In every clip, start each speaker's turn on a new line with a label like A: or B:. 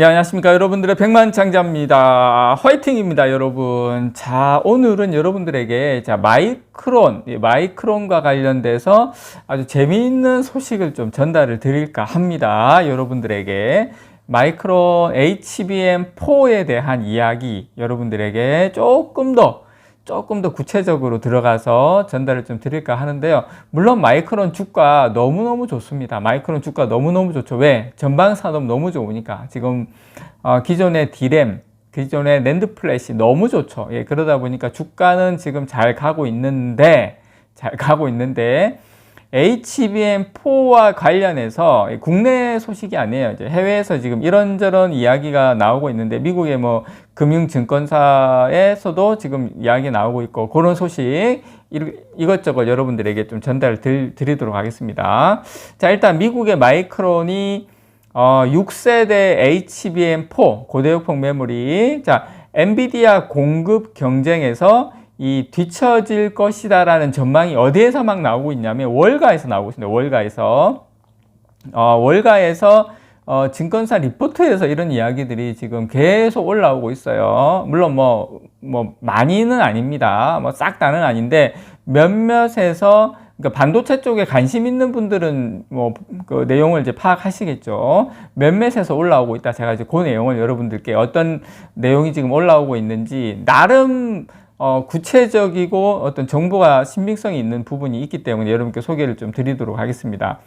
A: 예, 안녕하십니까. 여러분들의 백만 장자입니다. 화이팅입니다, 여러분. 자, 오늘은 여러분들에게 자, 마이크론, 예, 마이크론과 관련돼서 아주 재미있는 소식을 좀 전달을 드릴까 합니다. 여러분들에게. 마이크론 HBM4에 대한 이야기 여러분들에게 조금 더 조금 더 구체적으로 들어가서 전달을 좀 드릴까 하는데요. 물론 마이크론 주가 너무너무 좋습니다. 마이크론 주가 너무너무 좋죠. 왜? 전방 산업 너무 좋으니까. 지금 어, 기존의 D램, 기존의 랜드 플래시 너무 좋죠. 예, 그러다 보니까 주가는 지금 잘 가고 있는데, 잘 가고 있는데, HBM4와 관련해서 국내 소식이 아니에요. 이제 해외에서 지금 이런저런 이야기가 나오고 있는데 미국의 뭐 금융증권사에서도 지금 이야기 나오고 있고 그런 소식 이것저것 여러분들에게 좀 전달 드리도록 하겠습니다. 자, 일단 미국의 마이크론이 어, 6세대 HBM4 고대역폭 메모리 자, 엔비디아 공급 경쟁에서 이 뒤처질 것이다라는 전망이 어디에서 막 나오고 있냐면 월가에서 나오고 있습니다. 월가에서 어, 월가에서 어, 증권사 리포트에서 이런 이야기들이 지금 계속 올라오고 있어요. 물론 뭐, 뭐, 많이는 아닙니다. 뭐, 싹 다는 아닌데, 몇몇에서, 그러니까 반도체 쪽에 관심 있는 분들은 뭐, 그 내용을 이제 파악하시겠죠. 몇몇에서 올라오고 있다. 제가 이제 그 내용을 여러분들께 어떤 내용이 지금 올라오고 있는지, 나름 어, 구체적이고 어떤 정보가 신빙성이 있는 부분이 있기 때문에 여러분께 소개를 좀 드리도록 하겠습니다.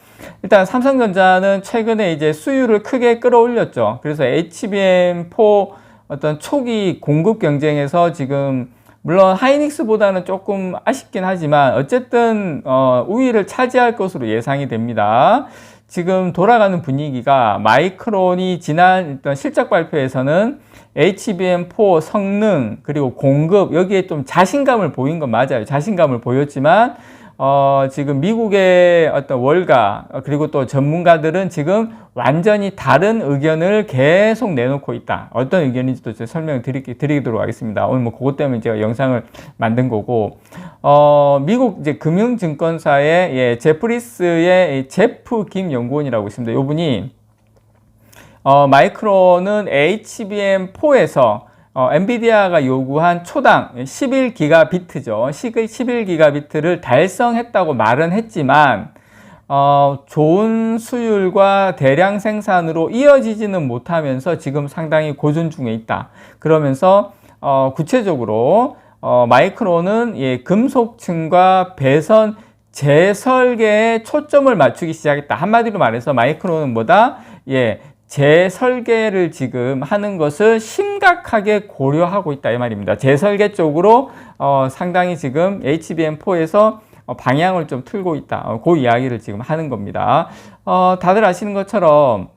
A: 일단 삼성전자는 최근에 이제 수율을 크게 끌어올렸죠. 그래서 HBM4 어떤 초기 공급 경쟁에서 지금 물론 하이닉스보다는 조금 아쉽긴 하지만 어쨌든 어, 우위를 차지할 것으로 예상이 됩니다. 지금 돌아가는 분위기가 마이크론이 지난 일단 실적 발표에서는 HBM4 성능 그리고 공급 여기에 좀 자신감을 보인 건 맞아요. 자신감을 보였지만 어, 지금 미국의 어떤 월가 그리고 또 전문가들은 지금 완전히 다른 의견을 계속 내놓고 있다. 어떤 의견인지도 제가 설명을 드리, 드리도록 하겠습니다. 오늘 뭐 그것 때문에 제가 영상을 만든 거고 어, 미국 이제 금융증권사의 예, 제프리스의 제프 김 연구원이라고 있습니다. 이분이 어, 마이크론은 HBM4에서 어, 엔비디아가 요구한 초당 11기가비트죠. 11기가비트를 달성했다고 말은 했지만 어, 좋은 수율과 대량 생산으로 이어지지는 못하면서 지금 상당히 고전 중에 있다. 그러면서 어, 구체적으로 어, 마이크론은 예, 금속층과 배선 재설계에 초점을 맞추기 시작했다. 한마디로 말해서 마이크론은 뭐다? 예, 재설계를 지금 하는 것을 심각하게 고려하고 있다 이 말입니다. 재설계 쪽으로 어, 상당히 지금 HBM4에서 어, 방향을 좀 틀고 있다. 어, 그 이야기를 지금 하는 겁니다. 어, 다들 아시는 것처럼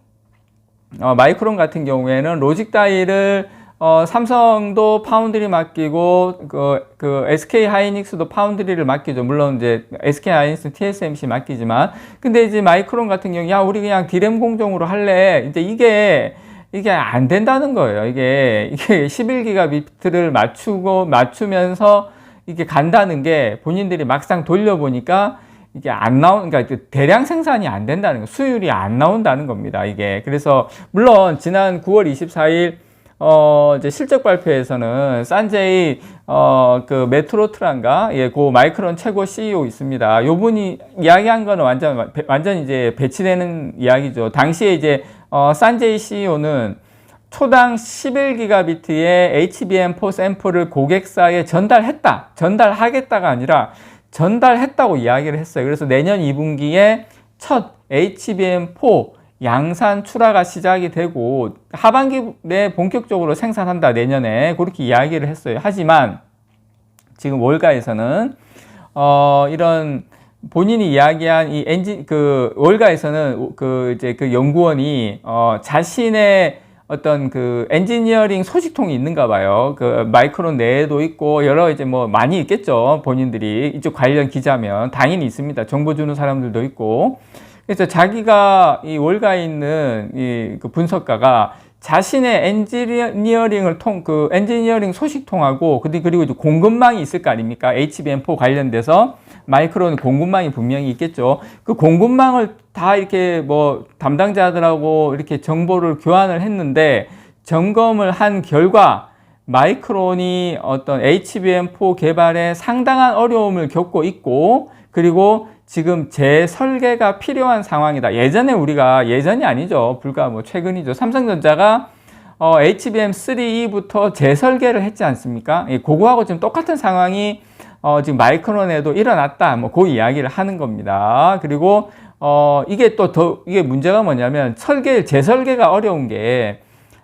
A: 어, 마이크론 같은 경우에는 로직 다이를 어, 삼성도 파운드리 맡기고 그, 그 SK 하이닉스도 파운드리를 맡기죠. 물론 이제 SK 하이닉스 TSMC 맡기지만 근데 이제 마이크론 같은 경우 야 우리 그냥 디램 공정으로 할래. 이제 이게 이게 안 된다는 거예요. 이게 이게 11기가 비트를 맞추고 맞추면서 이게 간다는 게 본인들이 막상 돌려보니까 이게 안 나온, 그러니까 그 대량 생산이 안 된다는 거, 수율이 안 나온다는 겁니다. 이게 그래서 물론 지난 9월 24일 어, 이제 실적 발표에서는 산제이 어, 그 메트로트란가 예, 그 마이크론 최고 CEO 있습니다. 요 분이 이야기한 거는 완전 완전 이제 배치되는 이야기죠. 당시에 이제 어, 산제이 CEO는 초당 11기가비트의 HBM4 샘플을 고객사에 전달했다. 전달하겠다가 아니라 전달했다고 이야기를 했어요. 그래서 내년 2분기에 첫 HBM4 양산 출하가 시작이 되고 하반기에 본격적으로 생산한다 내년에 그렇게 이야기를 했어요. 하지만 지금 월가에서는 어 이런 본인이 이야기한 이 엔진 그 월가에서는 그 이제 그 연구원이 어 자신의 어떤 그 엔지니어링 소식통이 있는가 봐요. 그 마이크론 내에도 있고 여러 이제 뭐 많이 있겠죠. 본인들이 이쪽 관련 기자면 당연히 있습니다. 정보 주는 사람들도 있고. 그래서 자기가 이 월가에 있는 이 그 분석가가 자신의 엔지니어링을 통, 그 엔지니어링 소식통하고, 그리고 이제 공급망이 있을 거 아닙니까? HBM4 관련돼서 마이크론 공급망이 분명히 있겠죠. 그 공급망을 다 이렇게 뭐 담당자들하고 이렇게 정보를 교환을 했는데 점검을 한 결과 마이크론이 어떤 HBM4 개발에 상당한 어려움을 겪고 있고 그리고 지금 재설계가 필요한 상황이다. 예전에 우리가 예전이 아니죠. 불과 뭐 최근이죠. 삼성전자가 어, HBM3E부터 재설계를 했지 않습니까? 예, 그거하고 지금 똑같은 상황이 어, 지금 마이크론에도 일어났다. 뭐 그 이야기를 하는 겁니다. 그리고 어, 이게 또 더 이게 문제가 뭐냐면 설계 재설계가 어려운 게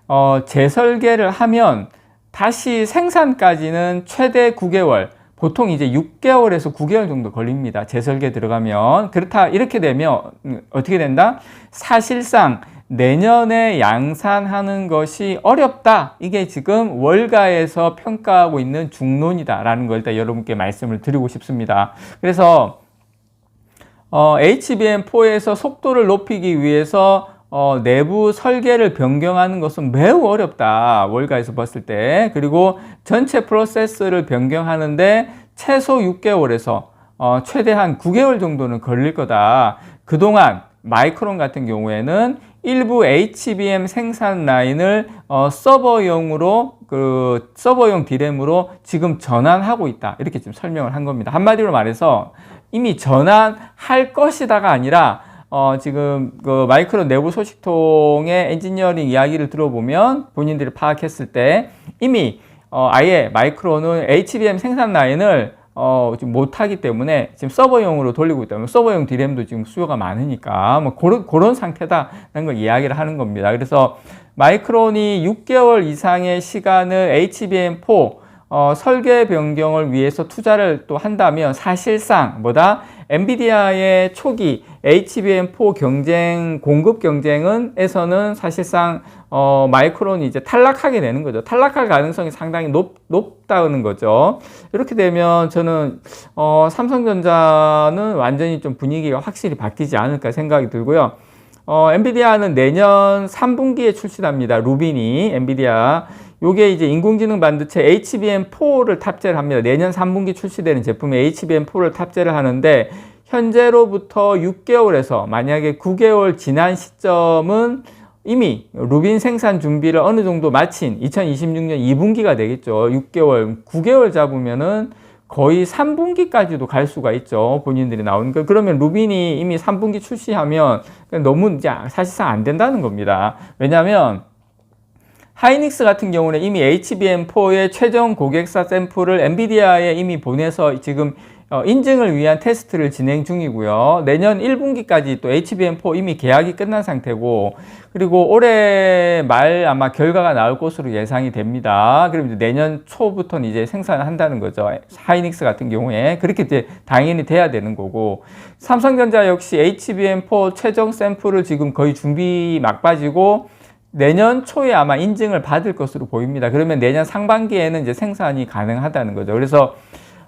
A: 어, 재설계를 하면 다시 생산까지는 최대 9개월, 보통 이제 6개월에서 9개월 정도 걸립니다. 재설계 들어가면. 그렇다, 이렇게 되면 음, 어떻게 된다? 사실상 내년에 양산하는 것이 어렵다. 이게 지금 월가에서 평가하고 있는 중론이다라는 걸 일단 여러분께 말씀을 드리고 싶습니다. 그래서 어, HBM4에서 속도를 높이기 위해서 어, 내부 설계를 변경하는 것은 매우 어렵다. 월가에서 봤을 때. 그리고 전체 프로세스를 변경하는데 최소 6개월에서 어, 최대한 9개월 정도는 걸릴 거다. 그동안 마이크론 같은 경우에는 일부 HBM 생산 라인을 어, 서버용으로 그 서버용 디램으로 지금 전환하고 있다. 이렇게 지금 설명을 한 겁니다. 한마디로 말해서 이미 전환할 것이다가 아니라 어, 지금 그 마이크론 내부 소식통의 엔지니어링 이야기를 들어보면 본인들이 파악했을 때 이미 어, 아예 마이크론은 HBM 생산 라인을 어, 지금 못하기 때문에 지금 서버용으로 돌리고 있다. 서버용 디램도 지금 수요가 많으니까 뭐 그런, 그런 상태다라는 걸 이야기를 하는 겁니다. 그래서 마이크론이 6개월 이상의 시간을 HBM4 어, 설계 변경을 위해서 투자를 또 한다면 사실상 뭐다 엔비디아의 초기 HBM4 경쟁 공급 경쟁은 에서는 사실상 어, 마이크론이 이제 탈락하게 되는 거죠. 탈락할 가능성이 상당히 높, 높다는 거죠. 이렇게 되면 저는 어, 삼성전자는 완전히 좀 분위기가 확실히 바뀌지 않을까 생각이 들고요. 어, 엔비디아는 내년 3분기에 출시합니다. 루빈이 엔비디아 요게 이제 인공지능 반도체 HBM4를 탑재를 합니다. 내년 3분기 출시되는 제품에 HBM4를 탑재를 하는데 현재로부터 6개월에서 만약에 9개월 지난 시점은 이미 루빈 생산 준비를 어느 정도 마친 2026년 2분기가 되겠죠. 6개월, 9개월 잡으면은 거의 3분기까지도 갈 수가 있죠. 본인들이 나오는 거. 그러면 루빈이 이미 3분기 출시하면 너무 이제 사실상 안 된다는 겁니다. 왜냐하면 하이닉스 같은 경우는 이미 HBM4의 최종 고객사 샘플을 엔비디아에 이미 보내서 지금 어, 인증을 위한 테스트를 진행 중이고요. 내년 1분기까지 또 HBM4 이미 계약이 끝난 상태고, 그리고 올해 말 아마 결과가 나올 것으로 예상이 됩니다. 그럼 이제 내년 초부터는 이제 생산을 한다는 거죠. 하이닉스 같은 경우에. 그렇게 이제 당연히 돼야 되는 거고, 삼성전자 역시 HBM4 최종 샘플을 지금 거의 준비 막바지고, 내년 초에 아마 인증을 받을 것으로 보입니다. 그러면 내년 상반기에는 이제 생산이 가능하다는 거죠. 그래서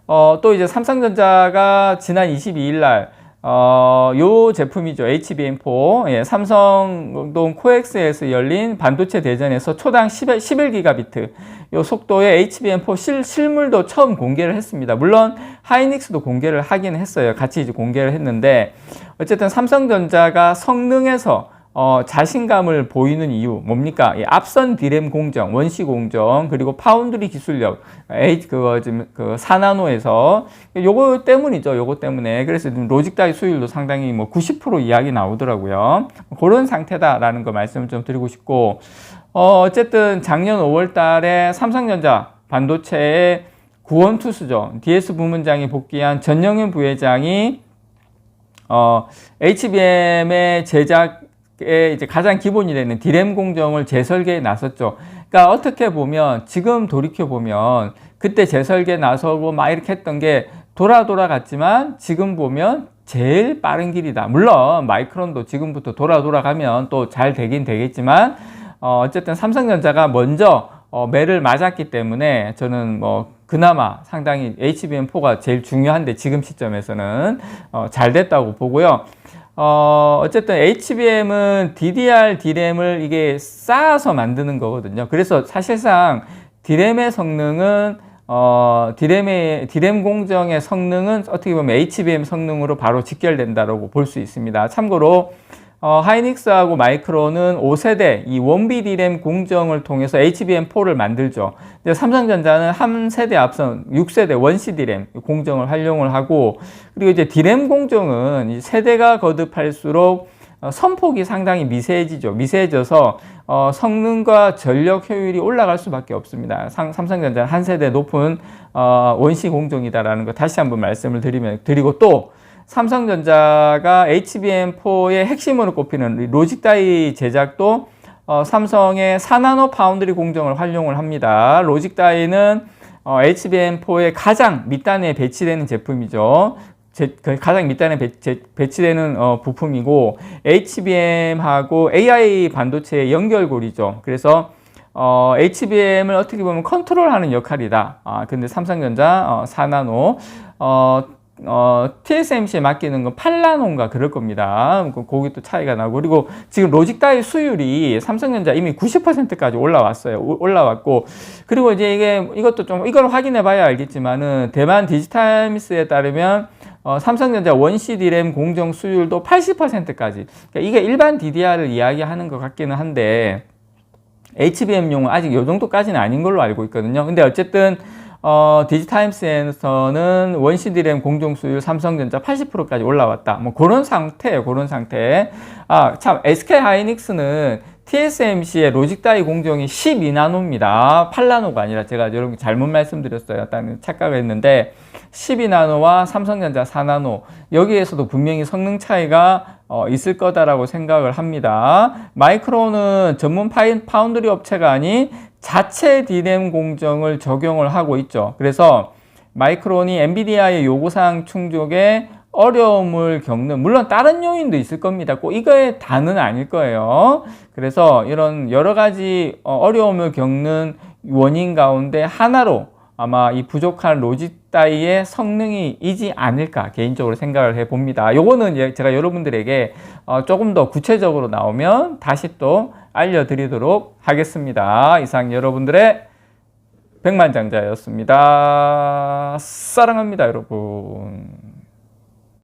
A: 어, 또 이제 삼성전자가 지난 22일 날 어, 요 제품이죠. HBM4. 예, 삼성동 코엑스에서 열린 반도체 대전에서 초당 11, 11 기가비트 요 속도의 HBM4 실, 실물도 처음 공개를 했습니다. 물론 하이닉스도 공개를 하긴 했어요. 같이 이제 공개를 했는데 어쨌든 삼성전자가 성능에서 어, 자신감을 보이는 이유 뭡니까? 이 앞선 디램 공정, 원시 공정, 그리고 파운드리 기술력, 에이 그거 지금 그 사나노에서 요거 때문이죠. 요거 때문에 그래서 로직 다이 수율도 상당히 뭐 90% 이야기 나오더라고요. 그런 상태다라는 거 말씀을 좀 드리고 싶고 어, 어쨌든 작년 5월달에 삼성전자 반도체의 구원 투수죠. DS 부문장이 복귀한 전영현 부회장이 어, HBM의 제작 에 이제 가장 기본이 되는 디램 공정을 재설계에 나섰죠. 그러니까 어떻게 보면 지금 돌이켜 보면 그때 재설계 나서고 막 이렇게 했던 게 돌아 돌아 갔지만 지금 보면 제일 빠른 길이다. 물론 마이크론도 지금부터 돌아 돌아가면 또 잘 되긴 되겠지만 어, 어쨌든 삼성전자가 먼저 어, 매를 맞았기 때문에 저는 뭐 그나마 상당히 HBM4가 제일 중요한데 지금 시점에서는 어, 잘 됐다고 보고요. 어, 어쨌든 HBM은 DDR, DRAM을 이게 쌓아서 만드는 거거든요. 그래서 사실상 DRAM의 성능은 어, 디램의, 디램 공정의 성능은 어떻게 보면 HBM 성능으로 바로 직결된다고 볼 수 있습니다. 참고로 어, 하이닉스하고 마이크론은 5세대 이 원비 디램 공정을 통해서 HBM4를 만들죠. 근데 삼성전자는 한 세대 앞선 6세대 원시 디램 공정을 활용을 하고 그리고 이제 디램 공정은 이 세대가 거듭할수록 어, 선폭이 상당히 미세해지죠. 미세해져서 어, 성능과 전력 효율이 올라갈 수밖에 없습니다. 상, 삼성전자는 한 세대 높은 어, 원시 공정이다라는 거 다시 한번 말씀을 드리면 드리고 또 삼성전자가 HBM4의 핵심으로 꼽히는 로직 다이 제작도 어, 삼성의 4나노 파운드리 공정을 활용을 합니다. 로직 다이는 어, HBM4의 가장 밑단에 배치되는 제품이죠. 제, 그 가장 밑단에 배, 제, 배치되는 어, 부품이고 HBM하고 AI 반도체의 연결고리죠. 그래서 어, HBM을 어떻게 보면 컨트롤하는 역할이다. 아, 근데 삼성전자 어, 4나노 어, 어, TSMC에 맡기는 건 8나노인가 그럴 겁니다. 그- 거기 또 차이가 나고. 그리고 지금 로직 다이 수율이 삼성전자 이미 90%까지 올라왔어요. 오- 올라왔고. 그리고 이제 이게, 이것도 좀, 이걸 확인해 봐야 알겠지만은 대만 디지털미스에 따르면 어, 삼성전자 원시 디램 공정 수율도 80%까지. 그러니까 이게 일반 DDR을 이야기하는 것 같기는 한데, HBM용은 아직 요 정도까지는 아닌 걸로 알고 있거든요. 근데 어쨌든 어, 디지타임스에서는 원시 디램 공정 수율 삼성전자 80%까지 올라왔다. 뭐 그런 상태예요. 그런 상태. 아, 참 SK 하이닉스는 TSMC의 로직 다이 공정이 12나노입니다. 8나노가 아니라 제가 여러분 잘못 말씀드렸어요. 일단 착각을 했는데 12나노와 삼성전자 4나노 여기에서도 분명히 성능 차이가 어, 있을 거다라고 생각을 합니다. 마이크론은 전문 파운드리 업체가 아닌 자체 디램 공정을 적용을 하고 있죠. 그래서 마이크론이 엔비디아의 요구사항 충족에 어려움을 겪는 물론 다른 요인도 있을 겁니다. 꼭 이거의 다는 아닐 거예요. 그래서 이런 여러 가지 어, 어려움을 겪는 원인 가운데 하나로 아마 이 부족한 로직 다이의 성능이 이지 않을까 개인적으로 생각을 해 봅니다. 요거는 예- 제가 여러분들에게 어, 조금 더 구체적으로 나오면 다시 또 알려드리도록 하겠습니다. 이상 여러분들의 백만장자였습니다. 사랑합니다, 여러분.